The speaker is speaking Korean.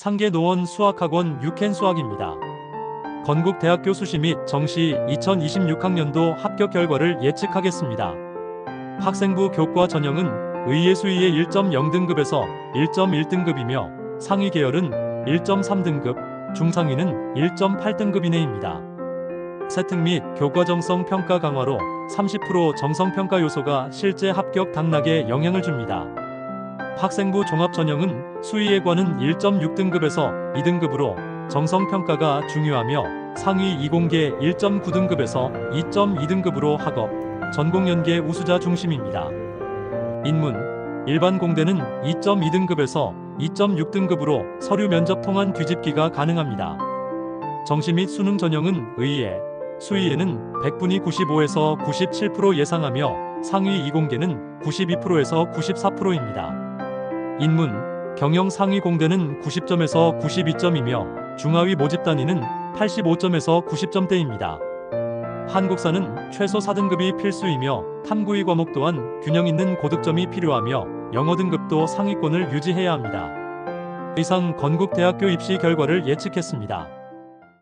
상계노원 수학학원 유캔 수학입니다. 건국대학교 수시 및 정시 2026학년도 합격 결과를 예측하겠습니다. 학생부 교과 전형은 의예 수의의 1.0등급에서 1.1등급이며 상위 계열은 1.3등급, 중상위는 1.8등급 이내입니다. 세특 및 교과 정성 평가 강화로 30% 정성 평가 요소가 실제 합격 당락에 영향을 줍니다. 학생부 종합 전형은 수의예과는 1.6등급에서 2등급으로 정성 평가가 중요하며 상위 이공계 1.9등급에서 2.2등급으로 학업, 전공 연계 우수자 중심입니다. 인문 일반 공대는 2.2등급에서 2.6등급으로 서류 면접 통한 뒤집기가 가능합니다. 정시 및 수능 전형은 의예, 수의예는 100분이 95에서 97% 예상하며 상위 이공계는 92%에서 94%입니다. 인문, 경영 상위 공대는 90점에서 92점이며 중하위 모집 단위는 85점에서 90점대입니다. 한국사는 최소 4등급이 필수이며 탐구의 과목 또한 균형 있는 고득점이 필요하며 영어 등급도 상위권을 유지해야 합니다. 이상 건국대학교 입시 결과를 예측했습니다.